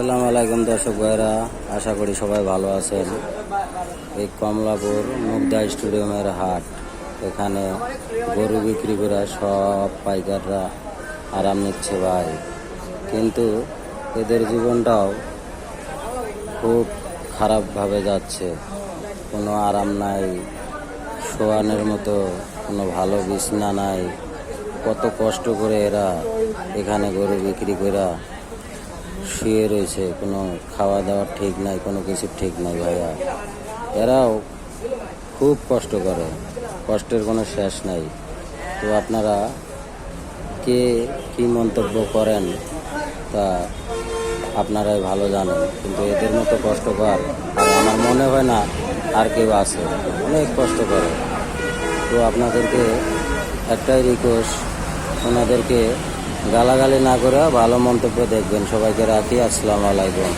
আসসালামু আলাইকুম দর্শক ভাইরা আশা করি সবাই ভালো আছেন। এই কমলাপুর মুগদা স্টেডিয়ামের হাট, এখানে গরু বিক্রি করে সব পাইকাররা আরাম নিচ্ছে ভাই। কিন্তু এদের জীবনটাও খুব খারাপভাবে যাচ্ছে। কোনো আরাম নাই শোয়ানের মতো, কোনো ভালো বিছনা নাই। কত কষ্ট করে এরা এখানে গরু বিক্রি করে শুয়ে রয়েছে, কোনো খাওয়া দাওয়ার ঠিক নাই, কোনো কিছু ঠিক নাই ভাইয়া। এরাও খুব কষ্ট করে, কষ্টের কোনো শেষ নাই। তো আপনারা কে কি মন্তব্য করেন তা আপনারাই ভালো জানেন, কিন্তু এদের মতো কষ্টকর আর আমার মনে হয় না আর কেউ আছে, অনেক কষ্ট করে। তো আপনাদেরকে একটাই রিকোয়েস্ট ওনাদেরকে গালাগালি না করে ভালো মন্তব্য দেখবেন। সবাইকে রাখি। আসসালামু আলাইকুম।